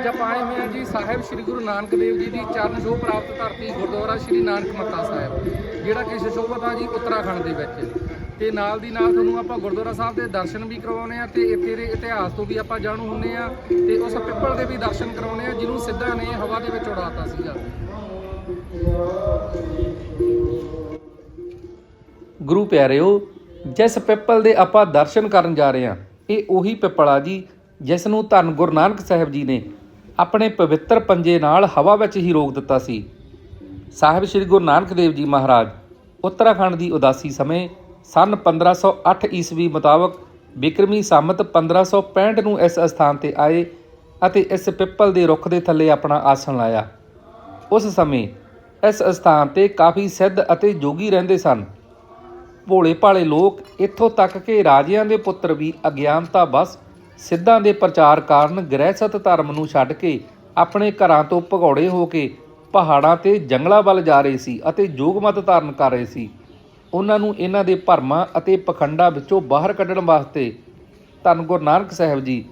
ਅੱਜ ਆਪਾਂ ਆਏ ਹੋਏ ਹਾਂ ਜੀ ਸਾਹਿਬ ਸ੍ਰੀ ਗੁਰੂ ਨਾਨਕ ਦੇਵ ਜੀ ਦੀ ਚਰਨ ਛੋਹ ਪ੍ਰਾਪਤ ਧਰਤੀ ਗੁਰਦੁਆਰਾ ਸ੍ਰੀ ਨਾਨਕ ਮੱਤਾ ਸਾਹਿਬ, ਜਿਹੜਾ ਕਿ ਸੁਸ਼ੋਭਤ ਆ ਜੀ ਉੱਤਰਾਖੰਡ ਦੇ ਵਿੱਚ। ਤੇ ਨਾਲ ਦੀ ਨਾਲ ਤੁਹਾਨੂੰ ਆਪਾਂ ਗੁਰਦੁਆਰਾ ਸਾਹਿਬ ਦੇ ਦਰਸ਼ਨ ਵੀ ਕਰਵਾਉਨੇ ਆ ਤੇ ਇੱਥੇ ਦੇ ਇਤਿਹਾਸ ਤੋਂ ਵੀ ਆਪਾਂ ਜਾਣੂ ਹੁੰਨੇ ਆ ਤੇ ਉਸ ਪਿੱਪਲ ਦੇ ਵੀ ਦਰਸ਼ਨ ਕਰਾਉਨੇ ਆ, ਜਿਹਨੂੰ ਸਿੱਧਾ ਨੇ ਹਵਾ ਦੇ ਵਿੱਚ ਉਡਾਤਾ ਸੀਗਾ। ਗੁਰੂ ਪਿਆਰਿਓ, ਜਿਸ ਪਿੱਪਲ ਦੇ ਆਪਾਂ ਦਰਸ਼ਨ ਕਰਨ ਜਾ ਰਹੇ ਹਾਂ, ਇਹ ਉਹੀ ਪਿੱਪਲ ਆ ਜੀ ਜਿਸ ਨੂੰ ਧੰਨ ਗੁਰੂ ਨਾਨਕ ਸਾਹਿਬ ਜੀ ਨੇ ਆਪਣੇ ਪਵਿੱਤਰ ਪੰਜੇ ਨਾਲ ਹਵਾ ਵਿੱਚ ਹੀ ਰੋਕ ਦਿੱਤਾ ਸੀ। ਸਾਹਿਬ ਸ੍ਰੀ ਗੁਰੂ ਨਾਨਕ ਦੇਵ ਜੀ ਮਹਾਰਾਜ ਉੱਤਰਾਖੰਡ ਦੀ ਉਦਾਸੀ ਸਮੇਂ ਸਨ 1508 ਈਸਵੀ ਮੁਤਾਬਕ ਬਿਕਰਮੀ ਸੰਮਤ 1565 ਨੂੰ ਇਸ ਸਥਾਨ ਤੇ ਆਏ ਅਤੇ ਇਸ ਪਿੱਪਲ ਦੇ ਰੁੱਖ ਦੇ ਥੱਲੇ ਆਪਣਾ ਆਸਣ ਲਾਇਆ। ਉਸ ਸਮੇਂ ਇਸ ਸਥਾਨ ਤੇ ਕਾਫੀ ਸਿੱਧ ਅਤੇ ਜੋਗੀ ਰਹਿੰਦੇ ਸਨ। ਭੋਲੇ ਭਾਲੇ ਲੋਕ ਇੱਥੋਂ ਤੱਕ ਕਿ ਰਾਜਿਆਂ ਦੇ ਪੁੱਤਰ ਵੀ ਅਗਿਆਨਤਾ ਬਸ ਸਿੱਧਾਂ ਦੇ ਪ੍ਰਚਾਰ ਕਾਰਨ ਗ੍ਰਹਿਸਤ ਧਰਮ ਨੂੰ ਛੱਡ ਕੇ ਆਪਣੇ ਘਰਾਂ ਤੋਂ ਭਗੌੜੇ ਹੋ ਕੇ ਪਹਾੜਾਂ ਤੇ ਜੰਗਲਾਂ ਵੱਲ ਜਾ ਰਹੇ ਸੀ ਅਤੇ ਜੋਗਮਤ ਧਾਰਨ ਕਰ ਰਹੇ ਸੀ। ਉਹਨਾਂ ਨੂੰ ਇਹਨਾਂ ਦੇ ਭਰਮਾਂ ਅਤੇ ਪਖੰਡਾਂ ਵਿੱਚੋਂ ਬਾਹਰ ਕੱਢਣ ਵਾਸਤੇ ਧੰਨ ਗੁਰੂ ਨਾਨਕ ਸਾਹਿਬ ਜੀ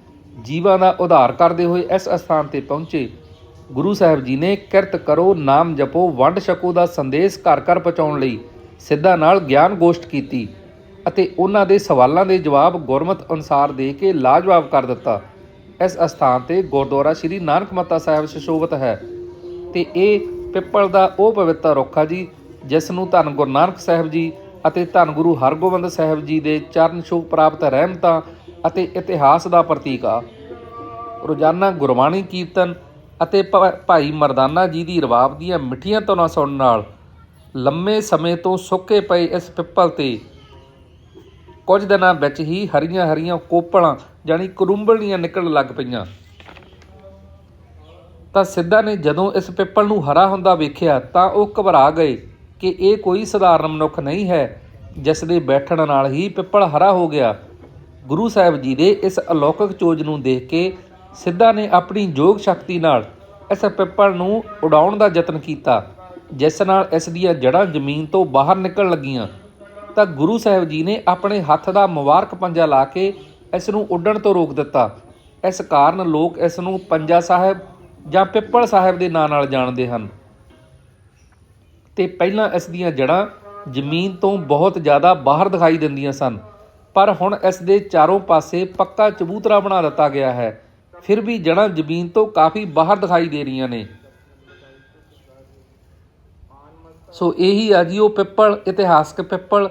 ਜੀਵਾਂ ਦਾ ਉਧਾਰ ਕਰਦੇ ਹੋਏ ਇਸ ਅਸਥਾਨ ਤੇ ਪਹੁੰਚੇ। ਗੁਰੂ ਸਾਹਿਬ ਜੀ ਨੇ ਕਿਰਤ ਕਰੋ, ਨਾਮ ਜਪੋ, ਵੰਡ ਛਕੋ ਦਾ ਸੰਦੇਸ਼ ਘਰ ਘਰ ਪਹੁੰਚਾਉਣ ਲਈ ਸਿੱਧਾ ਨਾਲ ਗਿਆਨ ਗੋਸ਼ਟ ਕੀਤੀ। ਅਤੇ ਉਹਨਾਂ ਦੇ ਸਵਾਲਾਂ ਦੇ ਜਵਾਬ ਗੁਰਮਤ ਅਨੁਸਾਰ ਦੇ ਕੇ ਲਾਜਵਾਬ ਕਰ ਦਿੱਤਾ। ਇਸ ਅਸਥਾਨ ਤੇ ਗੁਰਦੁਆਰਾ ਸ੍ਰੀ ਨਾਨਕ ਮੱਤਾ ਸਾਹਿਬ ਸੁਸ਼ੋਭਿਤ ਹੈ। ਤੇ ਇਹ ਪਿੱਪਲ ਦਾ ਉਹ ਪਵਿੱਤਰ ਰੁੱਖ ਆ ਜੀ, ਜਿਸ ਨੂੰ ਧੰਨ ਗੁਰੂ ਨਾਨਕ ਸਾਹਿਬ ਜੀ ਅਤੇ ਧੰਨ ਗੁਰੂ ਹਰਗੋਬਿੰਦ ਸਾਹਿਬ ਜੀ ਦੇ ਚਰਨ ਛੋਹ ਪ੍ਰਾਪਤ ਰਹਿਮਤਾਂ ਅਤੇ ਇਤਿਹਾਸ ਦਾ ਪ੍ਰਤੀਕ ਆ। ਰੋਜ਼ਾਨਾ ਗੁਰਬਾਣੀ ਕੀਰਤਨ ਅਤੇ ਭਾਈ ਮਰਦਾਨਾ ਜੀ ਦੀ ਰਵਾਬ ਦੀਆਂ ਮਿੱਠੀਆਂ ਧੁਨਾਂ ਸੁਣਨ ਨਾਲ ਲੰਮੇ ਸਮੇਂ ਤੋਂ ਸੁੱਕੇ ਪਏ ਇਸ ਪਿੱਪਲ ਤੇ ਕੁਝ ਦਿਨਾਂ ਵਿੱਚ ਹੀ ਹਰੀਆਂ ਹਰੀਆਂ ਕੋਪਲਾਂ ਜਾਨੀ ਕਰੁੰਬਲੀਆਂ ਨਿਕਲਣ ਲੱਗ ਪਈਆਂ। ਤਾਂ ਸਿੱਧਾ ਨੇ ਜਦੋਂ ਇਸ ਪਿੱਪਲ ਨੂੰ ਹਰਾ ਹੁੰਦਾ ਵੇਖਿਆ ਤਾਂ ਉਹ ਘਬਰਾ ਗਏ ਕਿ ਇਹ ਕੋਈ ਸਧਾਰਨ ਮਨੁੱਖ ਨਹੀਂ ਹੈ, ਜਿਸ ਦੇ ਬੈਠਣ ਨਾਲ ਹੀ ਪਿੱਪਲ ਹਰਾ ਹੋ ਗਿਆ। ਗੁਰੂ ਸਾਹਿਬ ਜੀ ਦੇ ਇਸ ਅਲੌਕਿਕ ਚੋਜ ਨੂੰ ਦੇਖ ਕੇ ਸਿੱਧਾ ਨੇ ਆਪਣੀ ਯੋਗ ਸ਼ਕਤੀ ਨਾਲ ਇਸ ਪਿੱਪਲ ਨੂੰ ਉਡਾਉਣ ਦਾ ਯਤਨ ਕੀਤਾ, ਜਿਸ ਨਾਲ ਇਸ ਦੀਆਂ ਜੜ੍ਹਾਂ ਜ਼ਮੀਨ ਤੋਂ ਬਾਹਰ ਨਿਕਲਣ ਲੱਗੀਆਂ। ਤਾਂ ਗੁਰੂ ਸਾਹਿਬ ਜੀ ਨੇ ਆਪਣੇ ਹੱਥ ਦਾ ਮੁਬਾਰਕ ਪੰਜਾ ਲਾ ਕੇ ਇਸ ਨੂੰ ਉੱਡਣ ਤੋਂ ਰੋਕ ਦਿੱਤਾ। ਇਸ ਕਾਰਨ ਲੋਕ ਇਸ ਨੂੰ ਪੰਜਾ ਸਾਹਿਬ ਜਾਂ ਪਿੱਪਲ ਸਾਹਿਬ ਦੇ ਨਾਂ ਨਾਲ ਜਾਣਦੇ ਹਨ। ਤੇ ਪਹਿਲਾਂ ਇਸ ਦੀਆਂ ਜੜ੍ਹਾਂ ਜ਼ਮੀਨ ਤੋਂ ਬਹੁਤ ਜ਼ਿਆਦਾ ਬਾਹਰ ਦਿਖਾਈ ਦਿੰਦੀਆਂ ਸਨ। ਪਰ ਹੁਣ ਇਸ ਦੇ ਚਾਰੋਂ ਪਾਸੇ ਪੱਕਾ ਚਬੂਤਰਾ ਬਣਾ ਦਿੱਤਾ ਗਿਆ ਹੈ। ਫਿਰ ਵੀ ਜੜ੍ਹਾਂ ਜ਼ਮੀਨ ਤੋਂ ਕਾਫੀ ਬਾਹਰ ਦਿਖਾਈ ਦੇ ਰਹੀਆਂ ਨੇ। ਸੋ ਇਹੀ ਆ ਜੀ ਉਹ ਪਿੱਪਲ, ਇਤਿਹਾਸਕ ਪਿੱਪਲ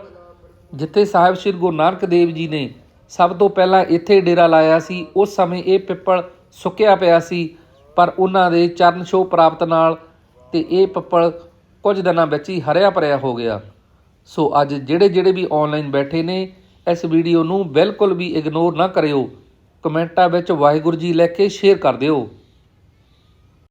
ਜਿੱਥੇ ਸਾਹਿਬ ਸ੍ਰੀ ਗੁਰੂ ਨਾਨਕ ਦੇਵ ਜੀ ਨੇ ਸਭ ਤੋਂ ਪਹਿਲਾਂ ਇੱਥੇ ਡੇਰਾ ਲਾਇਆ ਸੀ, ਉਸ ਸਮੇਂ ਇਹ ਪਿੱਪਲ ਸੁੱਕਿਆ ਪਿਆ ਸੀ, ਪਰ ਉਹਨਾਂ ਦੇ ਚਰਨ ਛੋਹ ਪ੍ਰਾਪਤ ਨਾਲ ਤੇ ਇਹ ਪਿੱਪਲ ਕੁਝ ਦਿਨਾਂ ਵਿੱਚ ਹੀ ਹਰਿਆ ਭਰਿਆ ਹੋ ਗਿਆ। ਸੋ ਅੱਜ ਜਿਹੜੇ ਜਿਹੜੇ ਵੀ ਆਨਲਾਈਨ ਬੈਠੇ ਨੇ, ਇਸ ਵੀਡੀਓ ਨੂੰ ਬਿਲਕੁਲ ਵੀ ਇਗਨੋਰ ਨਾ ਕਰਿਓ। ਕਮੈਂਟਾਂ ਵਿੱਚ ਵਾਹਿਗੁਰੂ ਜੀ ਲੈ ਕੇ ਸ਼ੇਅਰ ਕਰ ਦਿਓ।